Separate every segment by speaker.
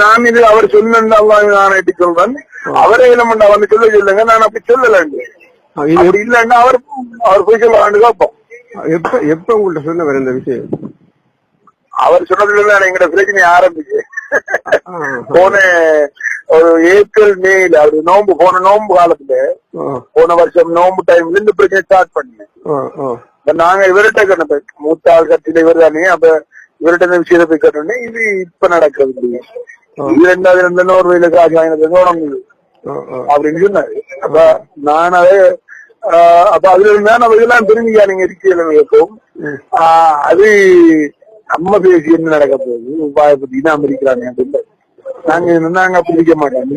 Speaker 1: நான் இது அவர் சொன்ன நான் எட்டி சொல்றேன்? அவரே இல்லமெண்டா வந்து சொல்ல சொல்லுங்க. நான் அப்படி
Speaker 2: இது
Speaker 1: அப்படி இல்லைன்னா அவர் அவர் போய் சொல்ல கேட்போம்
Speaker 2: எப்ப எப்ப உங்கள்ட்ட சொன்னவர் இந்த விஷயம்?
Speaker 1: அவர் சொன்னதுல எங்கட பிரச்சனை ஆரம்பிச்சு. போன ஒரு ஏப்ரல் மேல அவர் நோம்பு போன நோம்பு காலத்துல போன வருஷம் நோம்பு டைம்ல இந்த பிரச்சனை ஸ்டார்ட் பண்ணேன் நாங்க இவர்கிட்ட கண்ணு மூத்த ஆள் கட்சியில இவர் தானே அப்ப இவர்கிட்ட இந்த விஷயத்தை போய் கட்டணும்னே இது இப்ப நடக்கிறது இல்லையே. இது ரெண்டாவது ரெண்டு நோர்வையில காசு வாங்கினது தொடங்குது. அப்படின்னு சொன்னாரு. அப்ப நான் அதை அப்ப அதுல இருந்தா நம்ம இதெல்லாம் தெரிஞ்சுக்கா நீங்க இருக்கையில கேட்கும் ஆஹ், அது நம்ம பேசி என்ன நடக்க போகுது? உபாய பத்தி தான் இருக்கிறாங்க அப்படின்னு நாங்க இது நாங்க அப்படி இருக்க மாட்டோம்.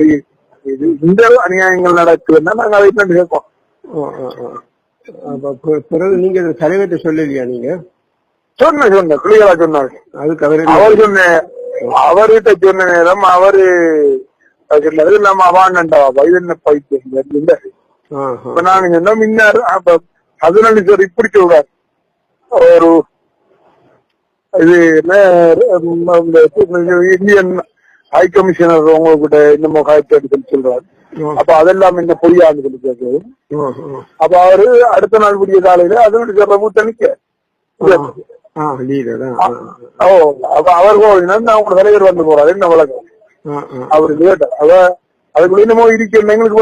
Speaker 1: இது இந்த அநியாயங்கள் நடக்குதுன்னா நாங்க அதை கேட்போம்.
Speaker 2: பிறகு நீங்க தலைவர்கிட்ட சொல்லலையா நீங்க?
Speaker 1: சொன்ன சொன்ன கிளியரா சொன்னாரு.
Speaker 2: அதுக்கு அவரு
Speaker 1: அவர் சொன்ன அவர்கிட்ட சொன்ன நேரம் அவரு சொன்னது நம்ம அவாண்டா இது என்ன பைத்தியம். இப்ப நாங்க சொன்னோம் முன்னாரு. அப்ப பதினெண்டு சார் இப்படி சொல்றாரு. ஒரு இது இந்தியன் ஹை கமிஷனர் உங்ககிட்ட இன்னமும் முகாயத்தை சொல்லி சொல்றாரு. அப்ப அதெல்லாம் என்ன பொய்யான்னு சொல்லி கேட்குது. அப்ப அவரு அடுத்த நாள் விடிய காலையில அதனுடைய மூத்த நிக்க
Speaker 2: ஆ லீடர்
Speaker 1: ஓ அப்ப அவர் போனா அவங்க தலைவர் வந்து போறாரு என்ன வழக்கம் அவரு கேட்டார் அவ அதுக்குள்ள என்னமோ இருக்கணும் எங்களுக்கு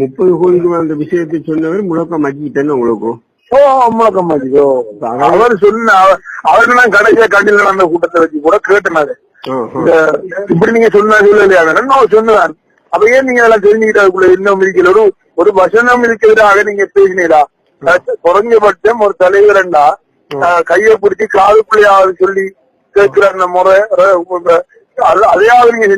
Speaker 2: முப்பது கோடிக்கு அந்த விஷயத்தை சொன்னவர் முழக்கம் மாட்டிக்கிட்டேன்னு உங்களுக்கு?
Speaker 1: ஓ முழக்கம் மாட்டிக்கோ அவர் சொன்ன அவர்- அவருக்கு நான் கடைசியா கண்டில நடந்த கூட்டத்தை வச்சு கூட கேட்டனாரு. இப்படி நீங்க சொன்னா சொல்லலையா? நான் சொன்னதான் அப்ப ஏன் நீங்க அதெல்லாம் தெரிஞ்சுக்கிட்டு அதுக்குள்ள இன்னும் இருக்கல ஒரு ஒரு வசனம் இருக்கிறதாக நீங்க பேசினீங்களா? குறைஞ்சபட்சம் ஒரு தலைவரண்டா கையை பிடிச்சி காதுக்குள்ளையாவது சொல்லி கேட்கிற அந்த முறை அதையாவது நீங்க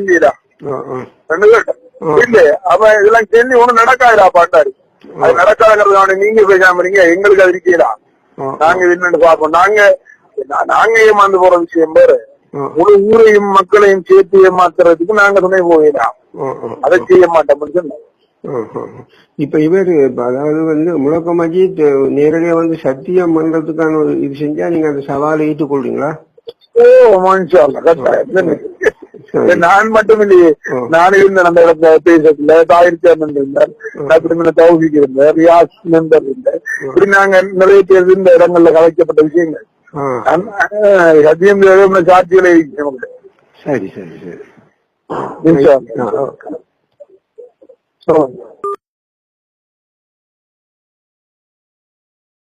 Speaker 2: ஆ.
Speaker 1: ரெண்டு கேட்டேன் இல்ல அப்ப இதெல்லாம் தெரிஞ்சு ஒண்ணும் நடக்காதுடா பாட்டாரு அது நடக்காதுங்கிறதுனால நீங்க பேசாம இருங்க எங்களுக்கு அது இருக்கீங்களா
Speaker 2: ஆ,
Speaker 1: நாங்க என்னன்னு பாப்போம் நாங்க நாங்க ஏமாந்து போற விஷயம் பேரு. முழு ஊரையும் மக்களையும் சேர்த்து ஏமாத்துறதுக்கு நாங்க துணை போயிடலாம். அதை செய்ய மாட்டோம் சொன்னோம்
Speaker 2: ஆஹா. இப்ப இவர் அதாவது வந்து முழக்கமாக்கி நேரடியா வந்து சத்தியம் பண்றதுக்கான ஒரு இது செஞ்சா நீங்க அந்த சவாலை ஏற்றுக்கொள்றீங்களா?
Speaker 1: ஓ நான் மட்டும் இல்லையே. நான் இருந்தேன் அந்த இடத்துல பேசத்துல தாயிர் சேர்மன் இருந்தார். டாக்டர் தௌசிக் இருந்தார் ரியாஸ் மெம்பர் இருந்தார். இப்படி நாங்க நிறைய பேர் இந்த இடங்கள்ல கலைக்கப்பட்ட விஷயங்கள். சத்தியம் சாட்சிகளை
Speaker 2: சரி சரி சரி.
Speaker 1: Pronto.